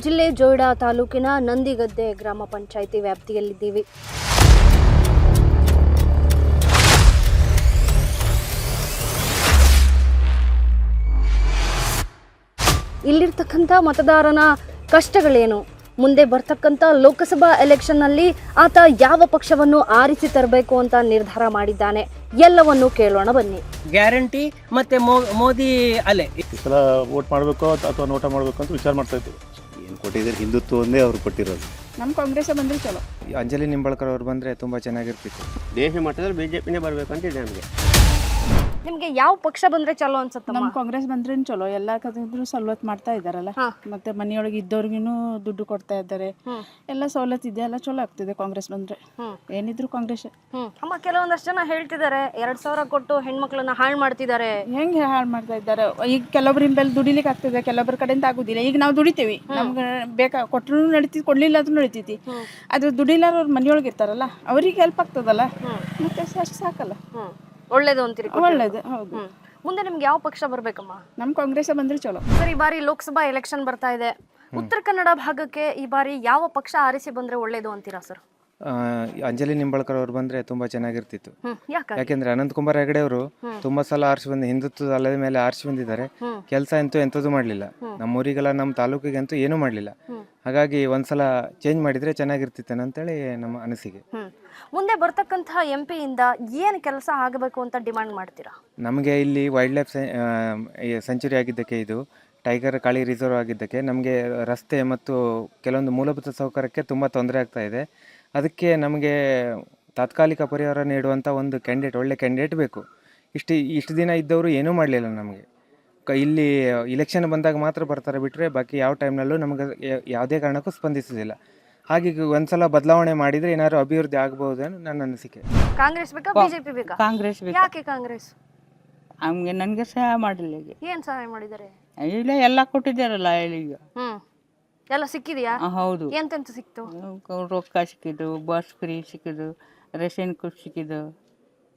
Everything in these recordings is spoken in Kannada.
ಜಿಲ್ಲೆ ಜೋಯ್ಡಾ ತಾಲೂಕಿನ ನಂದಿಗದ್ದೆ ಗ್ರಾಮ ಪಂಚಾಯಿತಿ ವ್ಯಾಪ್ತಿಯಲ್ಲಿದ್ದೀವಿ. ಇಲ್ಲಿರ್ತಕ್ಕಂಥ ಮತದಾರನ ಕಷ್ಟಗಳೇನು? ಮುಂದೆ ಬರ್ತಕ್ಕಂಥ ಲೋಕಸಭಾ ಎಲೆಕ್ಷನ್ನಲ್ಲಿ ಆತ ಯಾವ ಪಕ್ಷವನ್ನು ಆರಿಸಿ ತರಬೇಕು ಅಂತ ನಿರ್ಧಾರ ಮಾಡಿದ್ದಾನೆ? ಎಲ್ಲವನ್ನು ಕೇಳೋಣ ಬನ್ನಿ. ಗ್ಯಾರಂಟಿ ಮತ್ತೆ ಮೋ- ಮೋದಿ ಅಲೆ. ಈ ಸಲ ವೋಟ್ ಮಾಡಬೇಕು ಅಥವಾ ನೋಟ ಮಾಡಬೇಕು ಅಂತ ವಿಚಾರ ಮಾಡ್ತಾ ಇದ್ದೀವಿ. ಏನು ಕೊಟ್ಟಿದ್ದಾರೆ ಹಿಂದುತ್ವ ಒಂದೇ ಅವ್ರು ಕೊಟ್ಟಿರೋದು. ನಮ್ಮ ಕಾಂಗ್ರೆಸ್ ಬಂದ್ರೆ ಚಲೋ. ಅಂಜಲಿ ನಿಂಬಳ್ಕರ್ ಅವ್ರು ಬಂದರೆ ತುಂಬ ಚೆನ್ನಾಗಿರ್ತಿತ್ತು. ದೇಶ ಮಟ್ಟದಲ್ಲಿ ಬಿ ಜೆ ಪಿನೇ ಬರಬೇಕು ಅಂತಿದೆ ನಮಗೆ. ನಿಮ್ಗೆ ಯಾವ ಪಕ್ಷ ಬಂದ್ರೆ ಚಲೋ ಅನ್ಸುತ್ತಮ್ಮ? ನಮ್ ಕಾಂಗ್ರೆಸ್ ಬಂದ್ರೆ ಚಲೋ ಎಲ್ಲಾ ಕದ್ರು ಸವಲತ್ ಮಾಡ್ತಾ ಇದಾರಲ್ಲ ಹಾ. ಮತ್ತೆ ಮನೆಯೊಳಗೆ ಇದ್ದವ್ರಿಗೂ ದುಡ್ಡು ಕೊಡ್ತಾ ಇದ್ದಾರೆ ಎಲ್ಲಾ ಎಲ್ಲ ಸವಲತ್ತು ಇದೆ ಎಲ್ಲ ಚಲೋ ಆಗ್ತಿದೆ ಕಾಂಗ್ರೆಸ್ ಬಂದ್ರೆ. ಹ್ಮ್. ಏನಿದ್ರು ಕಾಂಗ್ರೆಸ್. ಹ್ಮ್. ಅಮ್ಮ ಕೆಲವೊಂದಷ್ಟು ಜನ ಹೇಳ್ತಿದ್ದಾರೆ ಎರಡ್ ಸಾವಿರ ಕೊಟ್ಟು ಹೆಣ್ಮಕ್ಳನ್ನ ಹಾಳು ಮಾಡ್ತಿದ್ದಾರೆ ಹೆಂಗೆ ಹಾಳು ಮಾಡ್ತಾ ಇದ್ದಾರೆ? ಈಗ ಕೆಲವೊಬ್ರ ಮೇಲೆ ದುಡಿಲಿಕ್ಕೆ ಆಗ್ತದೆ ಕೆಲವೊಬ್ಬರ ಕಡೆಯಿಂದ ಆಗುದಿಲ್ಲ. ಈಗ ನಾವು ದುಡಿತೇವಿ. ನಮ್ಗೆ ಬೇಕಾ ಕೊಟ್ಟರು ನಡೀತಿ ಕೊಡ್ಲಿಲ್ಲ ಅದು ನಡೀತೈತಿ. ಅದು ದುಡಿಲಾರ ಅವ್ರ ಮನೆಯೊಳಗೆ ಇರ್ತಾರಲ್ಲ ಅವ್ರಿಗೆ ಹೆಲ್ಪ್ ಆಗ್ತದಲ್ಲ? ಮತ್ತೆ ಅಷ್ಟು ಸಾಕಲ್ಲ. ಹ್ಮ್. ಒಳ್ಳೇದು ಅಂತೀರಿ. ಒಳ್ಳೇದು ಹೌದು. ಮುಂದೆ ನಿಮ್ಗೆ ಯಾವ ಪಕ್ಷ ಬರ್ಬೇಕಮ್ಮ? ನಮ್ಮ ಕಾಂಗ್ರೆಸ್ ಬಂದ್ರೆ ಚಲೋ. ಸರ್ ಈ ಬಾರಿ ಲೋಕಸಭಾ ಎಲೆಕ್ಷನ್ ಬರ್ತಾ ಇದೆ. ಉತ್ತರ ಕನ್ನಡ ಭಾಗಕ್ಕೆ ಈ ಬಾರಿ ಯಾವ ಪಕ್ಷ ಆರಿಸಿ ಬಂದ್ರೆ ಒಳ್ಳೇದು ಅಂತೀರಾ ಸರ್? ಅಂಜಲಿ ನಿಂಬಳ್ಕರ್ ಅವ್ರು ಬಂದ್ರೆ ತುಂಬಾ ಚೆನ್ನಾಗಿರ್ತಿತ್ತು. ಯಾಕಂದ್ರೆ ಯಾಕೆ ಯಾಕೆಂದ್ರೆ ಅನಂತ್ ಕುಮಾರ್ ಹೆಗಡೆ ಅವರು ತುಂಬಾ ಸಲ ಆರ್ಸಿ ಬಂದ ಹಿಂದುತ್ವದ ಅಲ್ಲದ ಮೇಲೆ ಆರ್ಸಿ ಬಂದಿದ್ದಾರೆ. ಕೆಲಸ ಅಂತೂ ಎಂಥದ್ದು ನಮ್ಮ ನಮ್ಮೂರಿಗೆಲ್ಲ ನಮ್ಮ ತಾಲೂಕಿಗಂತೂ ಏನೂ ಮಾಡಲಿಲ್ಲ. ಹಾಗಾಗಿ ಒಂದ್ಸಲ ಚೇಂಜ್ ಮಾಡಿದ್ರೆ ಚೆನ್ನಾಗಿರ್ತಿತ್ತೇನೋ ಅಂತೇಳಿ ನಮ್ಮ ಅನಿಸಿಕೆ. ಹ್ಮ್. ಮುಂದೆ ಬರ್ತಕ್ಕಂತಹ ಎಂ ಇಂದ ಏನ್ ಕೆಲಸ ಆಗಬೇಕು ಅಂತ ಡಿಮಾಂಡ್ ಮಾಡ್ತೀರಾ? ನಮಗೆ ಇಲ್ಲಿ ವೈಲ್ಡ್ ಲೈಫ್ ಸೆಂಚುರಿ ಆಗಿದ್ದಕ್ಕೆ ಇದು ಟೈಗರ್ ಕಾಳಿ ರಿಸರ್ವ್ ಆಗಿದ್ದಕ್ಕೆ ನಮಗೆ ರಸ್ತೆ ಮತ್ತು ಕೆಲವೊಂದು ಮೂಲಭೂತ ಸೌಕರ್ಯಕ್ಕೆ ತುಂಬ ತೊಂದರೆ ಆಗ್ತಾ ಇದೆ. ಅದಕ್ಕೆ ನಮಗೆ ತಾತ್ಕಾಲಿಕ ಪರಿಹಾರ ನೀಡುವಂಥ ಒಂದು ಕ್ಯಾಂಡಿಡೇಟ್ ಒಳ್ಳೆ ಕ್ಯಾಂಡಿಡೇಟ್ ಬೇಕು. ಇಷ್ಟು ಇಷ್ಟು ದಿನ ಇದ್ದವರು ಏನೂ ಮಾಡಲಿಲ್ಲ ನಮಗೆ. ಕ ಇಲ್ಲಿ ಇಲೆಕ್ಷನ್ ಬಂದಾಗ ಮಾತ್ರ ಬರ್ತಾರೆ ಬಿಟ್ಟರೆ ಬಾಕಿ ಯಾವ ಟೈಮ್ನಲ್ಲೂ ನಮಗೆ ಯಾವುದೇ ಕಾರಣಕ್ಕೂ ಸ್ಪಂದಿಸೋದಿಲ್ಲ. ಹಾಗೆ ಈಗ ಒಂದ್ಸಲ ಬದಲಾವಣೆ ಮಾಡಿದರೆ ಏನಾದ್ರು ಅಭಿವೃದ್ಧಿ ಆಗ್ಬೋದು ಅನ್ನೋ ನನ್ನ ಅನಿಸಿಕೆ. ಕಾಂಗ್ರೆಸ್ ಬೇಕಾ ಬಿಜೆಪಿ ಬೇಕಾ? ಕಾಂಗ್ರೆಸ್ ಬೇಕು? ಯಾಕೆ ಕಾಂಗ್ರೆಸ್? ನಮಗೆ ನನಗೆ ಸಹಾಯ ಮಾಡಿಲ್ಲ ಈಗ. ಏನ್ ಸಹಾಯ ಮಾಡಿದ್ದಾರೆ? ಇಲ್ಲ ಎಲ್ಲ ಕೊಟ್ಟಿದ್ದಾರಲ್ಲ ಈಗ. ಹ್ಮ್. ಎಲ್ಲ ಸಿಕ್ಕಿದ್ಯಾ? ಹೌದು. ಎಂತೆಂತ ಸಿಕ್ತು? ರೊಕ್ಕ ಸಿಕ್ಕಿದ್ದು ಬಸ್ ಫ್ರೀ ಸಿಕ್ಕಿದ್ದು ರೇಷನ್ ಕುಡ್ ಸಿಕ್ಕಿದ್ದು.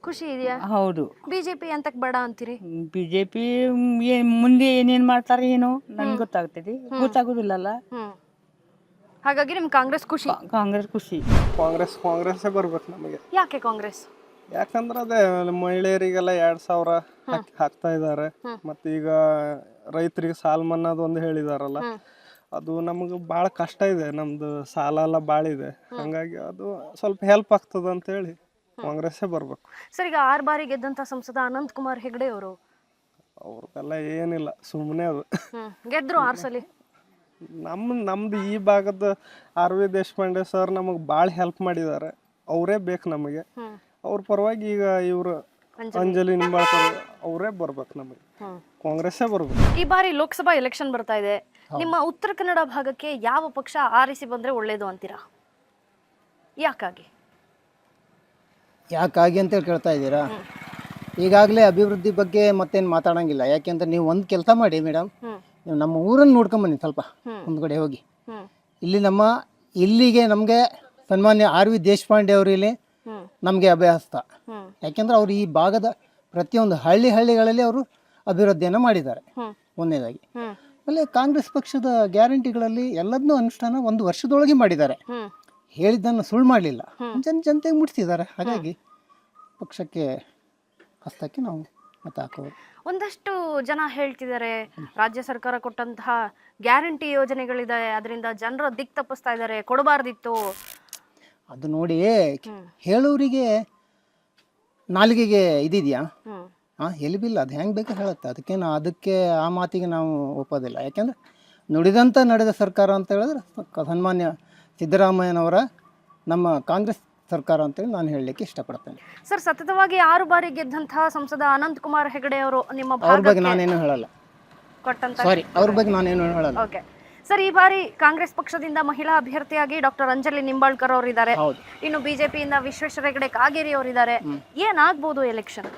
ಖುಷಿ ಇದೆಯಾ? ಹೌದು. ಬಿಜೆಪಿ ಎಂತ ಬೇಡ ಅಂತೀರಿ? ಬಿಜೆಪಿ ಮುಂದೆ ಏನೇನ್ ಮಾಡ್ತಾರೆ ಏನು ನನ್ಗೆ ಗೊತ್ತಾಗ್ತದೆ. ಗೊತ್ತಾಗುದಿಲ್ಲಲ್ಲ. ಹಾಗಾಗಿ ನಿಮ್ ಕಾಂಗ್ರೆಸ್ ಖುಷಿ. ಕಾಂಗ್ರೆಸ್ ಖುಷಿ. ಕಾಂಗ್ರೆಸ್ ಕಾಂಗ್ರೆಸ್ ಬರ್ಬೇಕು ನಮಗೆ. ಯಾಕೆ ಕಾಂಗ್ರೆಸ್? ಯಾಕಂದ್ರೆ ಅದೇ ಮಹಿಳೆಯರಿಗೆಲ್ಲ ಎರಡ್ ಸಾವಿರ ಹಾಕ್ತಾ ಇದಾರೆ ಮತ್ತೀಗ ಈಗ ರೈತರಿಗೆ ಸಾಲ ಮನ್ನಾದು ಒಂದು ಹೇಳಿದಾರಲ್ಲ. ಅದು ನಮಗೆ ಭಾಳ ಕಷ್ಟ ಇದೆ ನಮ್ದು ಸಾಲ ಎಲ್ಲ ಭಾಳ ಇದೆ. ಹಂಗಾಗಿ ಅದು ಸ್ವಲ್ಪ ಹೆಲ್ಪ್ ಆಗ್ತದ ಅಂತ ಹೇಳಿ ಕಾಂಗ್ರೆಸ್ಸೇ ಬರ್ಬೇಕು. ಸರ್ ಈಗ ಆರು ಬಾರಿ ಗೆದ್ದಂತ ಸಂಸದ ಅನಂತ್ ಕುಮಾರ್ ಹೆಗಡೆ ಅವರು ಅವ್ರಿಗೆಲ್ಲ ಏನಿಲ್ಲ ಸುಮ್ಮನೆ ಅದು. ಗೆದ್ರು ಆರ್ ಸಲಿ? ನಮ್ಮ ನಮ್ದು ಈ ಭಾಗದ ಆರ್ ವಿ ದೇಶಪಾಂಡೆ ಸರ್ ನಮಗೆ ಭಾಳ ಹೆಲ್ಪ್ ಮಾಡಿದ್ದಾರೆ. ಅವರೇ ಬೇಕು ನಮಗೆ. ಅವ್ರ ಪರವಾಗಿ ಈಗ ಇವರು ಅಂಜಲಿ. ನಿಂಬಾಳ್ಕರ್ ಅವರೇ ಬರ್ಬೇಕು ನಮಗೆ. ಕಾಂಗ್ರೆಸ್ಸೇ ಬರ್ಬೇಕು. ಈ ಬಾರಿ ಲೋಕಸಭಾ ಎಲೆಕ್ಷನ್ ಬರ್ತಾ ಇದೆ. ನಿಮ್ಮ ಉತ್ತರ ಕನ್ನಡ ಭಾಗಕ್ಕೆ ಯಾವ ಪಕ್ಷ ಆರಿಸಿ ಬಂದ್ರೆ ಒಳ್ಳೇದು ಅಂತೀರಾ? ಯಾಕಾಗಿ? ಯಾಕಾಗಿ ಅಂತೇಳಿ ಕೇಳ್ತಾ ಇದ್ದೀರಾ? ಈಗಾಗಲೇ ಅಭಿವೃದ್ಧಿ ಬಗ್ಗೆ ಮತ್ತೇನು ಮಾತಾಡಂಗಿಲ್ಲ. ಯಾಕೆಂದ್ರೆ ನೀವು ಒಂದು ಕೆಲಸ ಮಾಡಿ ಮೇಡಮ್. ನೀವು ನಮ್ಮ ಊರನ್ನು ನೋಡ್ಕೊಂಬನ್ನಿ ಸ್ವಲ್ಪ. ಮುಂದ್ಗಡೆ ಹೋಗಿ. ಇಲ್ಲಿ ನಮ್ಮ ಇಲ್ಲಿಗೆ ನಮಗೆ ಸನ್ಮಾನ್ಯ ಆರ್ ವಿ ದೇಶಪಾಂಡೆ ಅವರು ಇಲ್ಲಿ ನಮಗೆ ಅಭ್ಯಾಸ ಹ್ಮ್. ಯಾಕೆಂದ್ರೆ ಅವರು ಈ ಭಾಗದ ಪ್ರತಿಯೊಂದು ಹಳ್ಳಿ ಹಳ್ಳಿಗಳಲ್ಲಿ ಅವರು ಅಭಿವೃದ್ಧಿಯನ್ನು ಮಾಡಿದ್ದಾರೆ. ಒಂದನೇದಾಗಿ. ಆಮೇಲೆ ಕಾಂಗ್ರೆಸ್ ಪಕ್ಷದ ಗ್ಯಾರಂಟಿಗಳಲ್ಲಿ ಎಲ್ಲದನ್ನೂ ಅನುಷ್ಠಾನ ಒಂದು ವರ್ಷದೊಳಗೆ ಮಾಡಿದ್ದಾರೆ. ಹೇಳಿದ್ದನ್ನು ಸುಳ್ಳು ಮಾಡಲಿಲ್ಲ. ಜನ ಜನತೆಗೆ ಮುಟ್ಟಿಸಿದ್ದಾರೆ ಹಾಗಾಗಿ ಪಕ್ಷಕ್ಕೆ ಹಸ್ತಕ್ಕೆ ನಾವು ಮತ ಹಾಕೋರು ಒಂದಷ್ಟು ಜನ ಹೇಳ್ತಿದ್ದಾರೆ ರಾಜ್ಯ ಸರ್ಕಾರ ಕೊಟ್ಟಂತಹ ಗ್ಯಾರಂಟಿ ಯೋಜನೆಗಳಿದೆ ಅದರಿಂದ ಜನರ ದಿಕ್ ತಪ್ಪಿಸ್ತಾ ಇದ್ದಾರೆ ಕೊಡಬಾರ್ದಿತ್ತು. ಅದು ನೋಡಿ ಹೇಳೋರಿಗೆ ನಾಲಿಗೆಗೆ ಇದಿದೆಯಾ? ಹ್ಮ್ ಎಲ್ಲಿ ಬಿಲ್ಲ ಅದು ಹೆಂಗೆ ಬೇಕು ಹೇಳುತ್ತೆ. ಅದಕ್ಕೆ ನಾ ಅದಕ್ಕೆ ಆ ಮಾತಿಗೆ ನಾವು ಒಪ್ಪೋದಿಲ್ಲ. ಯಾಕೆಂದ್ರೆ ನುಡಿದಂತ ನಡೆದ ಸರ್ಕಾರ ಅಂತ ಹೇಳಿದ್ರೆ ಸನ್ಮಾನ್ಯ ಸಿದ್ದರಾಮಯ್ಯನವರ ನಮ್ಮ ಕಾಂಗ್ರೆಸ್ ಸರ್ಕಾರ ಅಂತೇಳಿ ನಾನು ಹೇಳಲಿಕ್ಕೆ ಇಷ್ಟಪಡ್ತೇನೆ. ಸರ್ ಸತತವಾಗಿ ಆರು ಬಾರಿ ಗೆದ್ದಂತಹ ಸಂಸದ ಅನಂತ್ ಕುಮಾರ್ ಹೆಗಡೆ ಅವರು ನಿಮ್ಮ ಅವ್ರ ಬಗ್ಗೆ ನಾನೇನು ಹೇಳಲ್ಲ. ಕೊಟ್ಟಂತ ಸಾರಿ ಅವ್ರ ಬಗ್ಗೆ ನಾನೇನು ಹೇಳಲ್ಲ. ಓಕೆ ಸರ್ ಈ ಬಾರಿ ಕಾಂಗ್ರೆಸ್ ಪಕ್ಷದಿಂದ ಮಹಿಳಾ ಅಭ್ಯರ್ಥಿಯಾಗಿ ಡಾಕ್ಟರ್ ಅಂಜಲಿ ನಿಂಬಾಳ್ಕರ್ ಅವರು ಇದ್ದಾರೆ. ಇನ್ನು ಬಿಜೆಪಿಯಿಂದ ವಿಶ್ವೇಶ್ವರ ಹೆಗಡೆ ಕಾಗೇರಿ ಅವರಿದ್ದಾರೆ. ಏನಾಗ್ಬೋದು ಎಲೆಕ್ಷನ್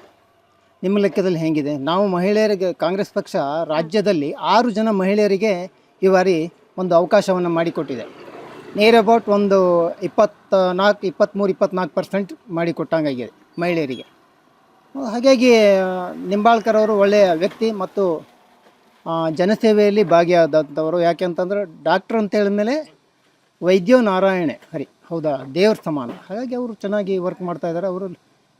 ನಿಮ್ಮ ಲೆಕ್ಕದಲ್ಲಿ ಹೆಂಗಿದೆ? ನಾವು ಮಹಿಳೆಯರಿಗೆ, ಕಾಂಗ್ರೆಸ್ ಪಕ್ಷ ರಾಜ್ಯದಲ್ಲಿ ಆರು ಜನ ಮಹಿಳೆಯರಿಗೆ ಈ ಬಾರಿ ಒಂದು ಅವಕಾಶವನ್ನು ಮಾಡಿಕೊಟ್ಟಿದೆ. ನಿಯರ್ ಅಬೌಟ್ ಒಂದು ಇಪ್ಪತ್ತ ನಾಲ್ಕು ಇಪ್ಪತ್ತ್ಮೂರು ಇಪ್ಪತ್ನಾಲ್ಕು ಪರ್ಸೆಂಟ್ ಮಾಡಿಕೊಟ್ಟಂಗಾಗಿದೆ ಮಹಿಳೆಯರಿಗೆ. ಹಾಗಾಗಿ, ನಿಂಬಾಳ್ಕರ್ ಅವರು ಒಳ್ಳೆಯ ವ್ಯಕ್ತಿ ಮತ್ತು ಜನಸೇವೆಯಲ್ಲಿ ಭಾಗಿಯಾದಂಥವರು. ಯಾಕೆಂತಂದ್ರೆ ಡಾಕ್ಟ್ರ್ ಅಂತ ಹೇಳಿದ್ಮೇಲೆ ವೈದ್ಯೋ ನಾರಾಯಣೆ. ಹರಿ, ಹೌದಾ? ದೇವ್ರ ಸಮಾನ. ಹಾಗಾಗಿ ಅವರು ಚೆನ್ನಾಗಿ ವರ್ಕ್ ಮಾಡ್ತಾ ಇದ್ದಾರೆ. ಅವರು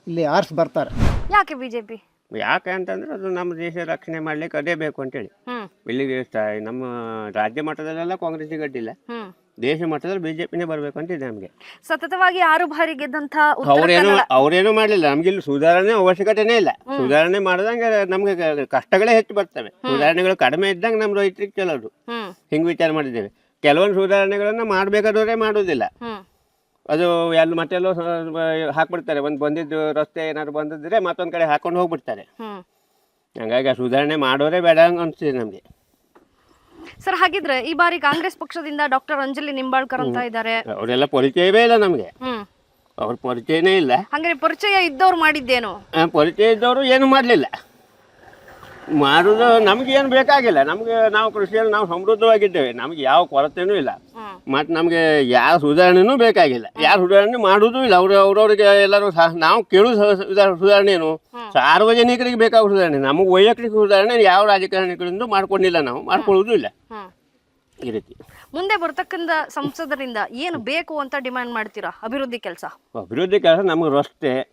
ಇಲ್ಲಿ ಆರ್ಸ್ ಬರ್ತಾರೆ. ಯಾಕೆ ಬಿಜೆಪಿ? ಯಾಕೆ ಅಂತಂದ್ರೆ ಅದು ನಮ್ಮ ದೇಶ ರಕ್ಷಣೆ ಮಾಡ್ಲಿಕ್ಕೆ ಅದೇ ಬೇಕು ಅಂತೇಳಿ. ಹ್ಮ್. ಇಲ್ಲಿ ಸ- ನಮ್ಮ ರಾಜ್ಯ ಮಟ್ಟದಲ್ಲೆಲ್ಲ ಕಾಂಗ್ರೆಸ್ ಗಡ್ಡಿಲ್ಲ. ಹ್ಮ್. ದೇಶ ಮಟ್ಟದಲ್ಲಿ ಬಿಜೆಪಿನೇ ಬರಬೇಕು ಅಂತ ಇದೆ ನಮಗೆ. ಸತತವಾಗಿ ಆರು ಬಾರಿ ಗೆದ್ದಂತ ಉತ್ತರ ಅವ್ರೇನು ಕನ್ನಡ. ಅವ್ರೇನು ಮಾಡಲಿಲ್ಲ. ನಮ್ಗೆ ಇಲ್ಲಿ ಸುಧಾರಣೆ ಅವಶ್ಯಕತೆನೇ ಇಲ್ಲ. ಸುಧಾರಣೆ ಮಾಡಿದಂಗೆ ನಮ್ಗೆ ಕ- ಕಷ್ಟಗಳೇ ಹೆಚ್ಚು ಬರ್ತವೆ. ಸುಧಾರಣೆಗಳು ಕಡಿಮೆ ಇದ್ದಂಗೆ ನಮ್ಮ ರೈತರಿಗೆ ಚಲೋದು ಹ್ಮ್. ಹಿಂಗೆ ವಿಚಾರ ಮಾಡಿದ್ದೇವೆ. ಕೆಲವೊಂದು ಸುಧಾರಣೆಗಳನ್ನ ಮಾಡಬೇಕಾದವರೇ ಮಾಡೋದಿಲ್ಲ ಹ್ಮ್. ಅದು ಎಲ್ಲ ಮತ್ತೆಲ್ಲೋ ಹಾಕ್ಬಿಡ್ತಾರೆ. ಒಂದು ಬಂದಿದ್ದು ರಸ್ತೆ ಏನಾದ್ರು ಬಂದಿದ್ರೆ ಮತ್ತೊಂದು ಕಡೆ ಹಾಕೊಂಡು ಹೋಗ್ಬಿಡ್ತಾರೆ. ಹ್ಮ್. ಹಂಗಾಗಿ ಆ ಸುಧಾರಣೆ ಮಾಡೋರೇ ಬೇಡ ಅನ್ಸ್ತಿದೆ ನಮಗೆ. ಸರ್ ಹಾಗಿದ್ರೆ ಈ ಬಾರಿ ಕಾಂಗ್ರೆಸ್ ಪಕ್ಷದಿಂದ ಡಾಕ್ಟರ್ ಅಂಜಲಿ ನಿಂಬಾಳ್ಕರ್ ಅಂತ ಇದ್ದಾರೆ ಅವರೆಲ್ಲ ಪರಿಚಯವೇ ಇಲ್ಲ ನಮಗೆ. ಹ್ಮ್. ಅವ್ರ ಪರಿಚಯನೇ ಇಲ್ಲ. ಹಂಗಾರೆ ಪರಿಚಯ ಇದ್ದವ್ರು ಮಾಡಿದ್ದೇನು? ಆ, ಪರಿಚಯ ಇದ್ದವರು ಏನು ಮಾಡಲಿಲ್ಲ. ಮಾಡೋದು ನಮ್ಗೆ ಏನು ಬೇಕಾಗಿಲ್ಲ. ನಮ್ಗೆ ನಾವು ಕೃಷಿಯಲ್ಲಿ ನಾವು ಸಮೃದ್ಧವಾಗಿದ್ದೇವೆ. ನಮ್ಗೆ ಯಾವ ಕೊರತೆನೂ ಇಲ್ಲ. ಮತ್ತೆ ನಮಗೆ ಯಾವ ಸುಧಾರಣೆನೂ ಬೇಕಾಗಿಲ್ಲ. ಯಾರು ಸುಧಾರಣೆ ಮಾಡೋದು ಇಲ್ಲ. ಅವ್ರು ಅವ್ರವ್ರಿಗೆ ಎಲ್ಲರೂ ಸಹ ನಾವು ಕೇಳೋ ಸುಧಾರಣೆ ಏನು ಸಾರ್ವಜನಿಕರಿಗೆ ಬೇಕಾಗೋ ಸುಧಾರಣೆ. ನಮಗೆ ವೈಯಕ್ತಿಕ ಸುಧಾರಣೆ ಯಾವ ರಾಜಕಾರಣಿಗಳಿಂದ ಮಾಡ್ಕೊಂಡಿಲ್ಲ ನಾವು. ಮಾಡ್ಕೊಳ್ಳೋದು ಇಲ್ಲ. ಈ ರೀತಿ. ಮುಂದೆ ಬರ್ತಕ್ಕಂಥ ಸಂಸದರಿಂದ ಏನು ಬೇಕು ಅಂತ ಡಿಮ್ಯಾಂಡ್ ಮಾಡ್ತೀರಾ? ಅಭಿವೃದ್ಧಿ ಕೆಲಸ. ಅಭಿವೃದ್ಧಿ ಕೆಲಸ ನಮಗೆ ರಸ್ತೆ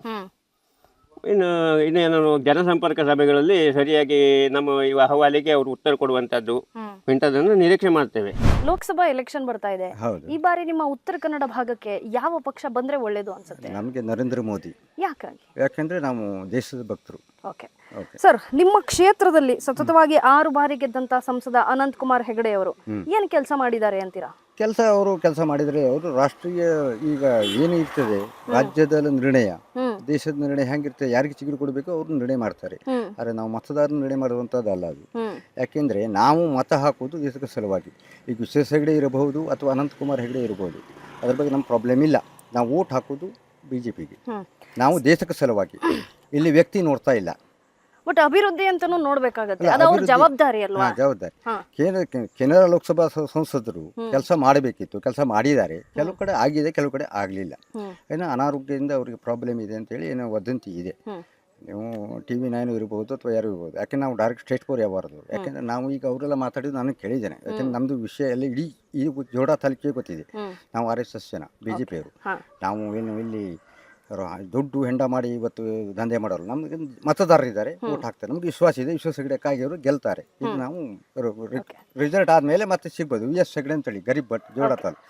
ಇನ್ನು ಇನ್ನೇನು ಜನಸಂಪರ್ಕ ಸಭೆಗಳಲ್ಲಿ ಸರಿಯಾಗಿ ನಮ್ಮ ಈ ಅಹವಾಲಿಗೆ ಅವರು ಉತ್ತರ ಕೊಡುವಂತದ್ದು ಇಂಥದ್ದನ್ನು ನಿರೀಕ್ಷೆ ಮಾಡ್ತೇವೆ. ಲೋಕಸಭಾ ಎಲೆಕ್ಷನ್ ಬರ್ತಾ ಇದೆ. ಹೌದು. ಈ ಬಾರಿ ನಿಮ್ಮ ಉತ್ತರ ಕನ್ನಡ ಭಾಗಕ್ಕೆ ಯಾವ ಪಕ್ಷ ಬಂದ್ರೆ ಒಳ್ಳೇದು ಅನ್ಸುತ್ತೆ? ನಮಗೆ ನರೇಂದ್ರ ಮೋದಿ. ಯಾಕಾಗಿ? ಯಾಕಂದ್ರೆ ನಾವು ದೇಶದ ಭಕ್ತರು. ಓಕೆ. ಸರ್ ನಿಮ್ಮ ಕ್ಷೇತ್ರದಲ್ಲಿ ಸತತವಾಗಿ ಆರು ಬಾರಿ ಗೆದ್ದಂತ ಸಂಸದ ಅನಂತ್ ಕುಮಾರ್ ಹೆಗಡೆ ಅವರು ಏನ್ ಕೆಲಸ ಮಾಡಿದ್ದಾರೆ ಅಂತೀರಾ? ಕೆಲಸ ಅವರು ಕೆಲಸ ಮಾಡಿದ್ರೆ ಅವರು ರಾಷ್ಟ್ರೀಯ ಈಗ ಏನು ರಾಜ್ಯದಲ್ಲಿ ರಾಜ್ಯದ ನಿರ್ಣಯ. ದೇಶದ ನಿರ್ಣಯ ಹೆಂಗಿರ್ತದೆ ಯಾರಿಗೆ ಚಿಗುರು ಕೊಡಬೇಕು ಅವ್ರು ನಿರ್ಣಯ ಮಾಡ್ತಾರೆ. ಆದರೆ ನಾವು ಮತದಾರರು ನಿರ್ಣಯ ಮಾಡುವಂಥದ್ದಲ್ಲ ಅದು. ಯಾಕೆಂದರೆ ನಾವು ಮತ ಹಾಕುವುದು ದೇಶದ ಸಲುವಾಗಿ. ಈಗ ವಿಶ್ವೇಶ ಹೆಗಡೆ ಇರಬಹುದು ಅಥವಾ ಅನಂತಕುಮಾರ್ ಹೆಗಡೆ ಇರಬಹುದು. ಅದ್ರ ಬಗ್ಗೆ ನಮ್ಮ ಪ್ರಾಬ್ಲಮ್ ಇಲ್ಲ. ನಾವು ಓಟ್ ಹಾಕೋದು ಬಿ ಜೆ ಪಿಗೆ ನಾವು ದೇಶಕ್ಕೆ ಸಲುವಾಗಿ. ಇಲ್ಲಿ ವ್ಯಕ್ತಿ ನೋಡ್ತಾ ಇಲ್ಲ. ಬಟ್ ಅಭಿವೃದ್ಧಿ ಅಂತಾನು ನೋಡ್ಬೇಕಾಗತ್ತೆ. ಅಲ್ಲ, ಅದು ಅವ್ರ ಅಭಿವೃದ್ಧಿ- ಜವಾಬ್ದಾರಿ ಅಲ್ವಾ? ಹಾ, ಜವಾಬ್ದಾರಿ. ಹಾ. ಕೇಂದ್ರ ಕೇಂದ್ರ ಲೋಕಸಭಾ ಸ- ಸಂಸದರು ಕೆಲಸ ಮಾಡಬೇಕಿತ್ತು ಕೆಲಸ ಮಾಡಿದ್ದಾರೆ. ಕೆಲವು ಕಡೆ ಆಗಿದೆ ಕೆಲವು ಕಡೆ ಆಗಲಿಲ್ಲ. ಹ್ಮ್. ಏನೋ ಅನಾರೋಗ್ಯದಿಂದ ಅವರಿಗೆ ಪ್ರಾಬ್ಲಮ್ ಇದೆ ಅಂತೇಳಿ ಏನೋ ವದಂತಿ ಇದೆ. ಹ್ಮ್. ನೀವು ಟಿ ವಿ ನೈನ್ ಇರ್ಬೋದು ಅಥವಾ ಯಾರು ಇರ್ಬೋದು ಯಾಕೆ ನಾವು ಡೈರೆಕ್ಟ್ ಸ್ಟೇಟ್ ಫೋರ್ ಯಾವಾರದು ಯಾಕೆಂದ್ರೆ ನಾವು ಈಗ ಅವರೆಲ್ಲ ಮಾತಾಡಿದ್ದು ನಾನು ಕೇಳಿದ್ದೇನೆ. ಯಾಕೆಂದ್ರೆ ನಮ್ಮದು ವಿಷಯ ಎಲ್ಲ ಇಡೀ ಈ ಜೋಡ ತಾಲೂಕಿಗೆ ಗೊತ್ತಿದೆ. ಹ್ಮ್. ನಾವು ಆರ್ ಎಸ್ ಎಸ್ ಜನ ಬಿ ಜೆ ಪಿಯವರು ಹಾ. ನಾವು ಏನು ಇಲ್ಲಿ ದುಡ್ಡು ಹೆಂಡ ಮಾಡಿ ಇವತ್ತು ದಂಧೆ ಮಾಡೋರು. ನಮಗೆ ಮತದಾರರಿದ್ದಾರೆ ಓಟ್ ಹಾಕ್ತಾರೆ. ನಮ್ಗೆ ವಿಶ್ವಾಸ ಇದೆ ವಿಶ್ವಾಸ ಹೆಗಡೆ ಅವರು ಗೆಲ್ತಾರೆ. ಇದು ನಾವು ರಿಸಲ್ಟ್ ಆದಮೇಲೆ ಮತ್ತೆ ಸಿಗ್ಬೋದು. ವಿ ಎಸ್ ಹೆಗಡೆ ಅಂತೇಳಿ ಗರೀಬ್ ಭಟ್ ಜೋಡ ತಾಲೂಕು